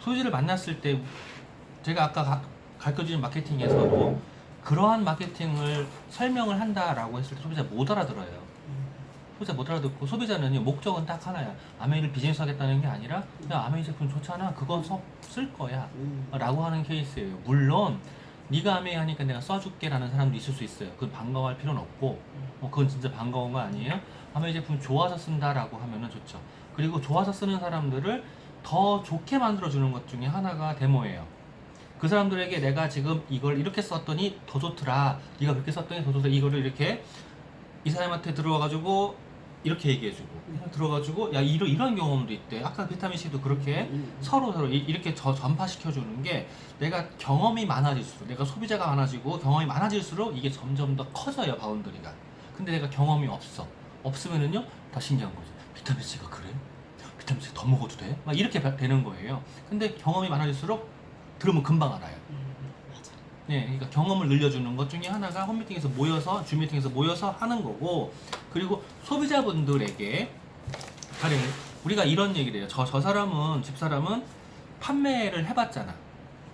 소비자를 만났을 때 제가 아까 가, 가르쳐 주신 마케팅에서도 그러한 마케팅을 설명을 한다라고 했을 때 소비자 못 알아들어요. 소비자 못 알아듣고 소비자는 목적은 딱 하나야. 아메이를 비즈니스 하겠다는 게 아니라 야 아메이 제품 좋잖아. 그거 써- 쓸 거야. 음. 라고 하는 케이스예요. 물론 네가 아메이 하니까 내가 써줄게라는 사람도 있을 수 있어요. 그건 반가워할 필요는 없고 뭐 그건 진짜 반가운 거 아니에요? 아메이 제품 좋아서 쓴다라고 하면은 좋죠. 그리고 좋아서 쓰는 사람들을 더 좋게 만들어주는 것 중에 하나가 데모예요. 그 사람들에게 내가 지금 이걸 이렇게 썼더니 더 좋더라. 네가 그렇게 썼더니 더 좋더라. 이거를 이렇게 이 사람한테 들어와가지고 이렇게 얘기해주고 들어가지고 야 이런 이런 경험도 있대. 아까 비타민 C도 그렇게 음. 서로 서로 이- 이렇게 저 전파시켜 주는 게 내가 경험이 많아질수록 내가 소비자가 많아지고 경험이 많아질수록 이게 점점 더 커져요 바운더리가 근데 내가 경험이 없어 없으면은요 더 신기한 거지 비타민 C가 그래 비타민 C 더 먹어도 돼? 막 이렇게 바- 되는 거예요 근데 경험이 많아질수록 들으면 금방 알아요 음. 맞아. 네, 그러니까 경험을 늘려주는 것 중에 하나가 홈미팅에서 모여서 줌 미팅에서 모여서 하는 거고 그리고 소비자분들에게 가령 우리가 이런 얘기를 해요. 저, 저 사람은 집 사람은 판매를 해봤잖아.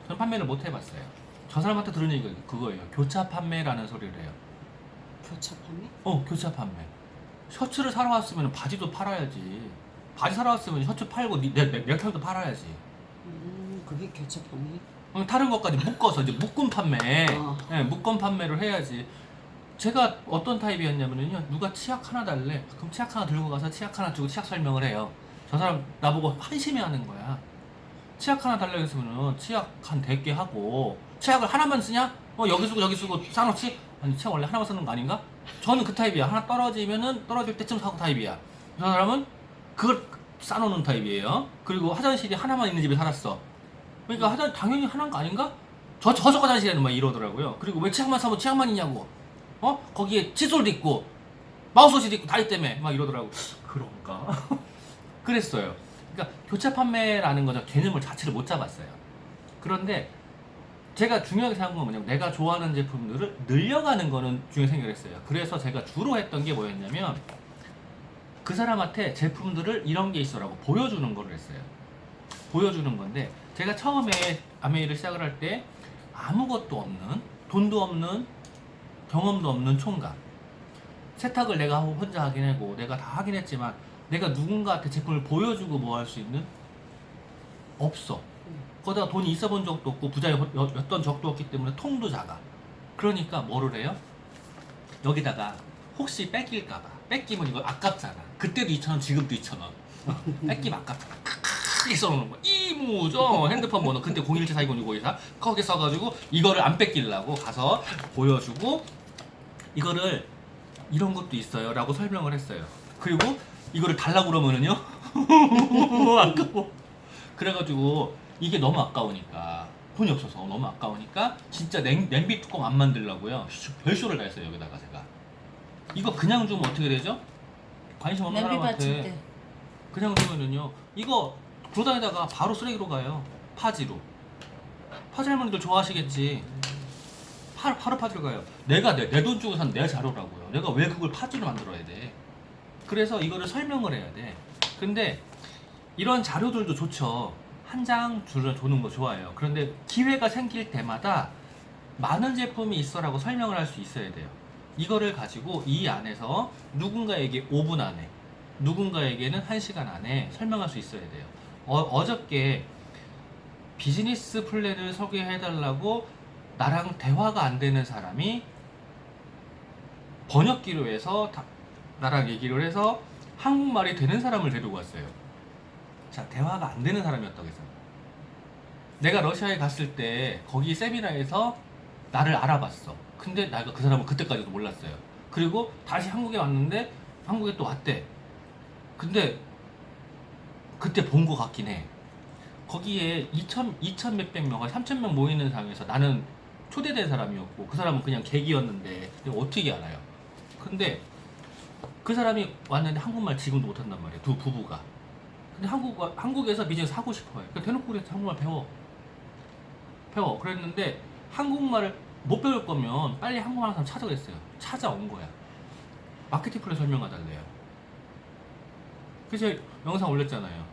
저는 판매를 못 해봤어요. 저 사람한테 들은 얘기가 그거예요. 교차 판매라는 소리를 해요. 교차 판매? 어, 교차 판매. 셔츠를 사러 왔으면 바지도 팔아야지. 바지 사러 왔으면 셔츠 팔고 니- 내, 내, 넥타이도 팔아야지. 음. 그게 판매? 어, 다른 것까지 묶어서 이제 묶음 판매, 어. 예, 묶음 판매를 해야지. 제가 어떤 타입이었냐면요, 누가 치약 하나 달래, 그럼 치약 하나 들고 가서 치약 하나 주고 치약 설명을 해요. 저 사람 나보고 한심해하는 거야. 치약 하나 달라고 했으면은 치약 한 100개 하고 치약을 하나만 쓰냐? 어 여기 쓰고 여기 쓰고 싸놓지? 아니 치약 원래 하나만 쓰는 거 아닌가? 저는 그 타입이야. 하나 떨어지면은 떨어질 때쯤 사고 타입이야. 저 사람은 그걸 싸놓는 타입이에요. 그리고 화장실이 하나만 있는 집에 살았어. 그러니까 화장 당연히 하나인 거 아닌가? 저 저쪽 화장실에는 막 이러더라고요. 그리고 왜 치약만 사면 치약만 있냐고. 어? 거기에 칫솔도 있고 마우스워시도 있고 다 있다며 막 이러더라고. 그런가? 그랬어요. 그러니까 교차 판매라는 거죠. 개념을 자체를 못 잡았어요. 그런데 제가 중요하게 생각한 건 뭐냐면 내가 좋아하는 제품들을 늘려가는 거는 중요하게 생각했어요. 그래서 제가 주로 했던 게 뭐였냐면 그 사람한테 제품들을 이런 게 있어라고 보여주는 거를 했어요. 보여주는 건데 제가 처음에 아메이를 시작을 할 때 아무것도 없는 돈도 없는 경험도 없는 총각 세탁을 내가 혼자 하긴 하고 내가 다 하긴 했지만 내가 누군가한테 제품을 보여주고 뭐 할 수 있는 없어 거기다가 돈이 있어 본 적도 없고 부자였던 적도 없기 때문에 통도 작아 그러니까 뭐를 해요? 여기다가 혹시 뺏길까봐 뺏기면 이거 아깝잖아. 그때도 2,000원 지금도 2,000원. 뺏기면 아깝잖아. 크게 써놓는 거. 이무죠. 핸드폰 번호. 그때 017420654 거기 써가지고 이거를 안 뺏기려고 가서 보여주고 이거를 이런 것도 있어요 라고 설명을 했어요. 그리고 이거를 달라고 그러면은요? 아까워. 그래가지고 이게 너무 아까우니까 돈이 없어서 너무 아까우니까 진짜 냉, 냄비 뚜껑 안 만들려고요. 쇼- 별쇼를 다 했어요 여기다가 제가 이거 그냥 주면 어떻게 되죠? 관심 없는 냄비 받칠 사람한테 때. 그냥 주면은요 이거 구다에다가 바로 쓰레기로 가요. 파지로. 파지 할머니들 좋아하시겠지. 파, 바로 파지로 가요. 내가 내 돈 주고 산 내 자료라고요. 내가 왜 그걸 파지로 만들어야 돼? 그래서 이거를 설명을 해야 돼. 근데 이런 자료들도 좋죠. 한장 주는 거 좋아해요. 그런데 기회가 생길 때마다 많은 제품이 있어라고 설명을 할 수 있어야 돼요 이거를 가지고 이 안에서 누군가에게 5분 안에 누군가에게는 1시간 안에 설명할 수 있어야 돼요. 어, 어저께 비즈니스 플랜을 소개해달라고 나랑 대화가 안 되는 사람이 번역기로 해서 다- 나랑 얘기를 해서 한국말이 되는 사람을 데리고 왔어요. 자, 대화가 안 되는 사람이었다고 했어요. 내가 러시아에 갔을 때 거기 세미나에서 나를 알아봤어. 근데 내가 그 사람은 그때까지도 몰랐어요. 그리고 다시 한국에 왔는데 한국에 또 왔대. 근데 그때 본거 같긴 해. 거기에 2천 2천 몇백 명, 3천 명 모이는 상에서 나는 초대된 사람이었고 그 사람은 그냥 객이었는데 어떻게 알아요? 근데 그 사람이 왔는데 한국말 지금도 못한단 말이에요. 두 부부가. 근데 한국 한국에서 비즈니스 하고 싶어요. 그러니까 대놓고 그래서 한국말 배워. 배워. 그랬는데 한국말을 못 배울 거면 빨리 한국말 하는 사람 찾아 그랬어요. 찾아온 거야. 마케팅 플랜 설명해달래요. 그래서 영상 올렸잖아요.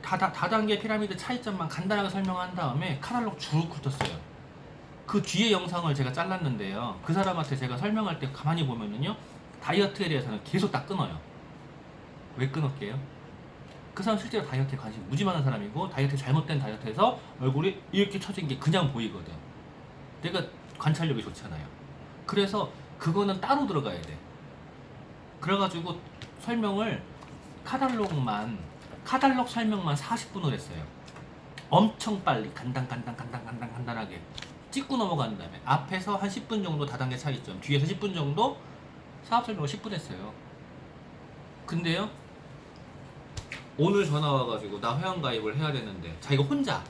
다, 다단계 피라미드 차이점만 간단하게 설명한 다음에 카탈로그 쭉 훑었어요. 그 뒤에 영상을 제가 잘랐는데요. 그 사람한테 제가 설명할 때 가만히 보면은요. 다이어트에 대해서는 계속 다 끊어요. 왜 끊었게요? 그 사람 실제로 다이어트에 관심 무지 많은 사람이고 다이어트 잘못된 다이어트에서 얼굴이 이렇게 처진 게 그냥 보이거든. 내가 관찰력이 좋잖아요. 그래서 그거는 따로 들어가야 돼. 그래가지고 설명을 카탈로그만 카탈로그 설명만 40분을 했어요. 엄청 빨리 간단 간단 간단 간단 간단하게 찍고 넘어간 다음에 앞에서 한 10분 정도 다단계 차이점 뒤에서 10분 정도 사업 설명을 10분 했어요. 근데요 오늘 전화 와가지고 나 회원 가입을 해야 되는데 자기가 혼자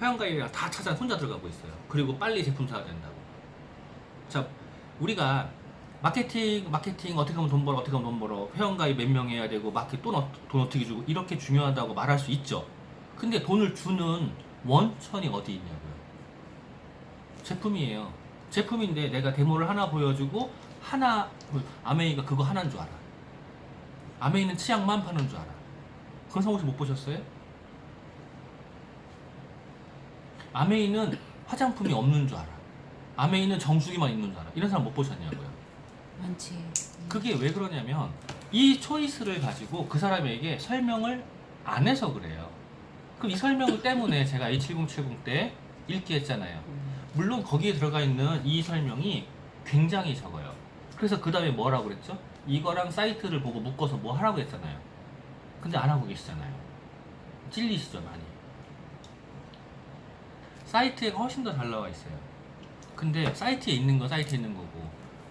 회원 가입이랑 다 찾아 혼자 들어가고 있어요. 그리고 빨리 제품 사야 된다고. 자 우리가 마케팅 마케팅 어떻게 하면 돈 벌어 어떻게 하면 돈 벌어 회원 가입 몇 명 해야 되고 마케 돈, 어, 돈 어떻게 주고 이렇게 중요하다고 말할 수 있죠. 근데 돈을 주는 원천이 어디 있냐고요. 제품이에요. 제품인데 내가 데모를 하나 보여주고 하나 아메이가 그거 하나인 줄 알아. 아메이는 치약만 파는 줄 알아. 그런 상황 혹시 못 보셨어요? 아메이는 화장품이 없는 줄 알아. 아메이는 정수기만 있는 줄 알아. 이런 사람 못 보셨냐고요. 많지. 그게 왜 그러냐면 이 초이스를 가지고 그 사람에게 설명을 안 해서 그래요. 그럼 이 설명 때문에 제가 A7070 때 읽기 했잖아요. 음. 물론 거기에 들어가 있는 이 설명이 굉장히 적어요. 그래서 그 다음에 뭐라고 그랬죠? 이거랑 사이트를 보고 묶어서 뭐 하라고 했잖아요. 근데 안 하고 계시잖아요. 찔리시죠, 많이. 사이트에 훨씬 더 잘 나와 있어요. 근데 사이트에 있는 건 사이트에 있는 거고,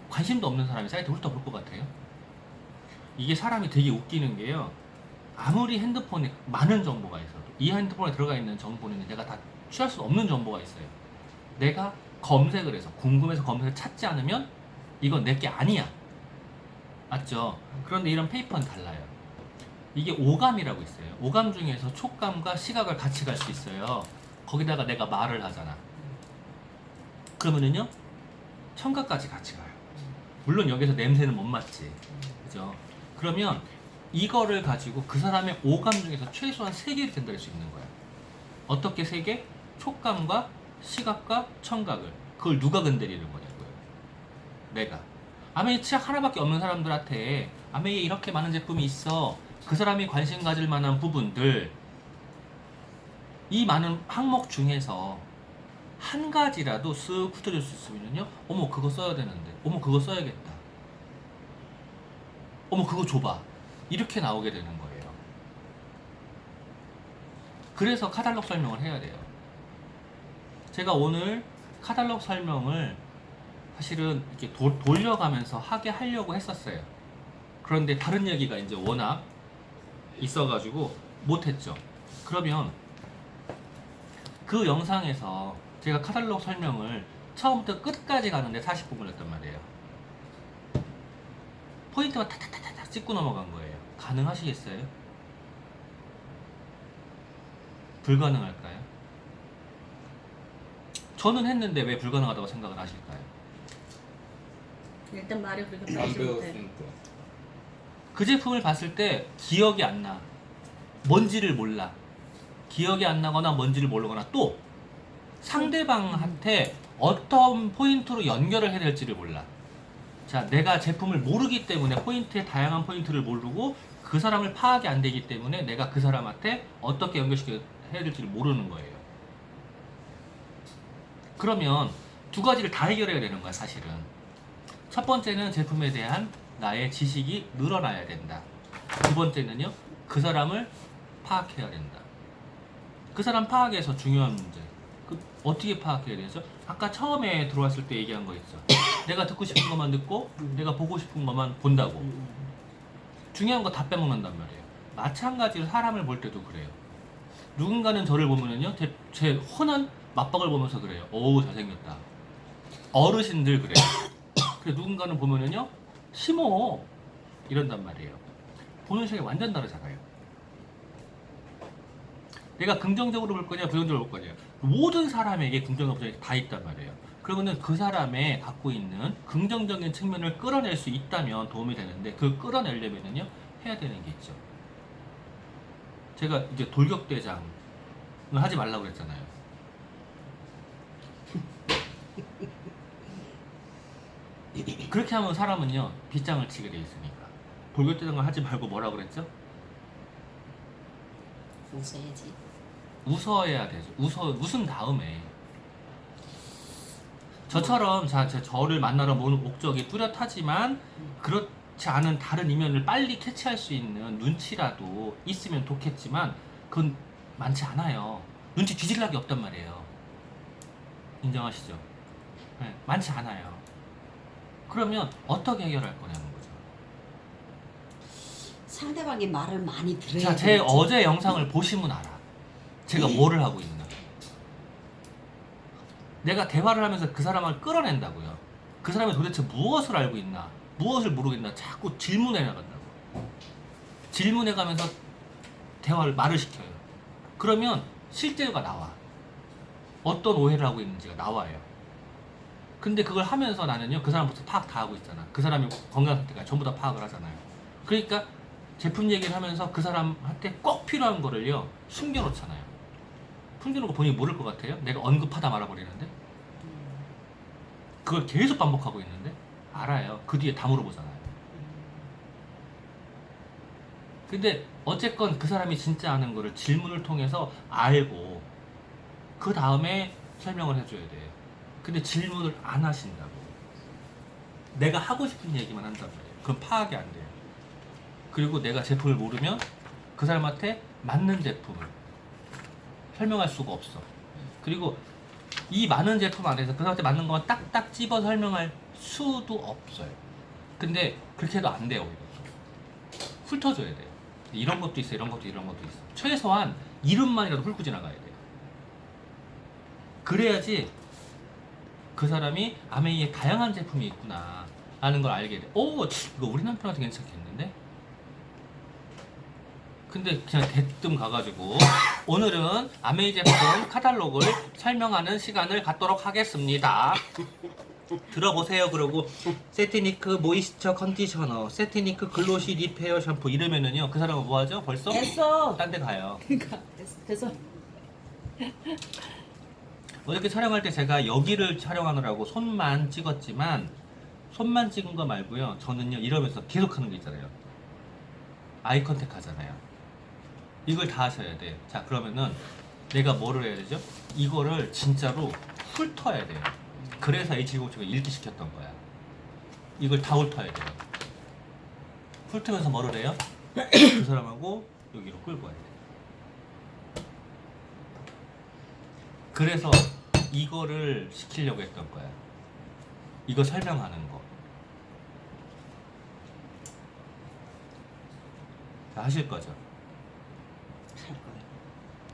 관심도 없는 사람이 사이트 훑어 볼 것 같아요? 이게 사람이 되게 웃기는 게요. 아무리 핸드폰에 많은 정보가 있어도 이 핸드폰에 들어가 있는 정보는 내가 다 취할 수 없는 정보가 있어요. 내가 검색을 해서 궁금해서 검색을 찾지 않으면 이건 내 게 아니야. 맞죠? 그런데 이런 페이퍼는 달라요. 이게 오감이라고 있어요. 오감 중에서 촉감과 시각을 같이 갈 수 있어요. 거기다가 내가 말을 하잖아. 그러면은요, 청각까지 같이 가요. 물론 여기서 냄새는 못 맡지. 그죠? 그러면 이거를 가지고 그 사람의 오감 중에서 최소한 세 개를 된다할 수 있는 거야. 어떻게 세 개? 촉감과 시각과 청각을. 그걸 누가 건드리는 거냐고요. 내가. 아메이 치약 하나밖에 없는 사람들한테 아메이에 이렇게 많은 제품이 있어. 그 사람이 관심 가질 만한 부분들. 이 많은 항목 중에서 한 가지라도 쓱 훑어줄 수 있으면요. 어머, 그거 써야 되는데. 어머, 그거 써야겠다. 어머, 그거 줘봐. 이렇게 나오게 되는 거예요. 그래서 카탈로그 설명을 해야 돼요. 제가 오늘 카탈로그 설명을 사실은 이렇게 도- 돌려가면서 하게 하려고 했었어요. 그런데 다른 얘기가 이제 워낙 있어가지고 못했죠. 그러면 그 영상에서 제가 카탈로그 설명을 처음부터 끝까지 가는데 40분 걸렸단 말이에요. 포인트만 탁탁탁탁 찍고 넘어간 거예요. 가능하시겠어요? 불가능할까요? 저는 했는데 왜 불가능하다고 생각을 하실까요? 일단 말을 그렇게 안 못해. 배웠으니까. 그 제품을 봤을 때 기억이 안 나. 뭔지를 몰라. 기억이 안 나거나 뭔지를 모르거나 또 상대방한테 어떤 포인트로 연결을 해야 될지를 몰라. 자, 내가 제품을 모르기 때문에 포인트의 다양한 포인트를 모르고 그 사람을 파악이 안 되기 때문에 내가 그 사람한테 어떻게 연결시켜야 될지를 모르는 거예요. 그러면 두 가지를 다 해결해야 되는 거야, 사실은. 첫 번째는 제품에 대한 나의 지식이 늘어나야 된다. 두 번째는요, 그 사람을 파악해야 된다. 그 사람 파악에서 중요한 문제. 그 어떻게 파악해야 되죠? 아까 처음에 들어왔을 때 얘기한 거 있죠. 내가 듣고 싶은 것만 듣고, 내가 보고 싶은 것만 본다고. 음. 중요한 거 다 빼먹는단 말이에요. 마찬가지로 사람을 볼 때도 그래요. 누군가는 저를 보면은요, 제, 제 흔한 맞박을 보면서 그래요. 어우, 잘생겼다. 어르신들 그래요. 그래, 누군가는 보면은요, 심어. 이런단 말이에요. 보는 시각이 완전 다르잖아요. 내가 긍정적으로 볼 거냐, 부정적으로 볼 거냐. 모든 사람에게 긍정과 부정이 다 있단 말이에요. 그러면은 그 사람의 갖고 있는 긍정적인 측면을 끌어낼 수 있다면 도움이 되는데 그 끌어내려면은요 해야 되는 게 있죠. 제가 이제 돌격대장을 하지 말라고 그랬잖아요. 그렇게 하면 사람은요 빗장을 치게 돼 있으니까 돌격대장을 하지 말고 뭐라 그랬죠? 웃어야지. 웃어야 되죠. 웃어 웃은 다음에 저처럼 자, 제 저를 만나러 오는 목적이 뚜렷하지만 그렇지 않은 다른 이면을 빨리 캐치할 수 있는 눈치라도 있으면 좋겠지만 그건 많지 않아요. 눈치 뒤질 낙이 없단 말이에요. 인정하시죠? 네, 많지 않아요. 그러면 어떻게 해결할 거냐는 거죠. 상대방의 말을 많이 들어야 자, 제 되겠지. 어제 영상을 보시면 알아. 제가 뭐를 하고 있나. 내가 대화를 하면서 그 사람을 끌어낸다고요. 그 사람이 도대체 무엇을 알고 있나, 무엇을 모르겠나 자꾸 질문해 나간다고. 질문해 가면서 대화를 말을 시켜요. 그러면 실제가 나와. 어떤 오해를 하고 있는지가 나와요. 근데 그걸 하면서 나는요, 그 사람부터 파악 다 하고 있잖아. 그 사람의 건강 상태가 전부 다 파악을 하잖아요. 그러니까 제품 얘기를 하면서 그 사람한테 꼭 필요한 거를요, 숨겨놓잖아요. 숨겨놓고 본인이 모를 것 같아요? 내가 언급하다 말아버리는데? 그걸 계속 반복하고 있는데? 알아요. 그 뒤에 다 물어보잖아요. 근데 어쨌건 그 사람이 진짜 아는 거를 질문을 통해서 알고 그 다음에 설명을 해줘야 돼요. 근데 질문을 안 하신다고. 내가 하고 싶은 얘기만 한단 말이에요. 그럼 파악이 안 돼요. 그리고 내가 제품을 모르면 그 사람한테 맞는 제품을 설명할 수가 없어. 그리고 이 많은 제품 안에서 그 사람한테 맞는 것만 딱딱 집어 설명할 수도 없어요. 근데 그렇게 해도 안 돼요. 오히려. 훑어줘야 돼요. 이런 것도 있어, 이런 것도 이런 것도 있어. 최소한 이름만이라도 훑고 지나가야 돼요. 그래야지 그 사람이 아메이에 다양한 제품이 있구나 라는 걸 알게 돼. 오, 이거 우리 남편한테 괜찮겠는데? 근데 그냥 대뜸 가가지고 오늘은 아메이 제품 카탈로그를 설명하는 시간을 갖도록 하겠습니다. 들어보세요. 그러고 세티니크 모이스처 컨디셔너, 세티니크 글로시 리페어 샴푸 이러면은요 그 사람은 뭐하죠? 벌써 됐어. 딴 데 가요. 그러니까 됐어. 됐어. 어저께 촬영할 때 제가 여기를 촬영하느라고 손만 찍었지만 손만 찍은 거 말고요. 저는요 이러면서 계속 하는 게 있잖아요. 아이 컨택 하잖아요. 이걸 다 하셔야 돼. 자 그러면은 내가 뭐를 해야 되죠? 이거를 진짜로 훑어야 돼요. 그래서 H107을 읽기 시켰던 거야. 이걸 다 훑어야 돼요. 훑으면서 뭐를 해요? 그 사람하고 여기로 끌고 와야 돼. 그래서 이거를 시키려고 했던 거야. 이거 설명하는 거. 자, 하실 거죠?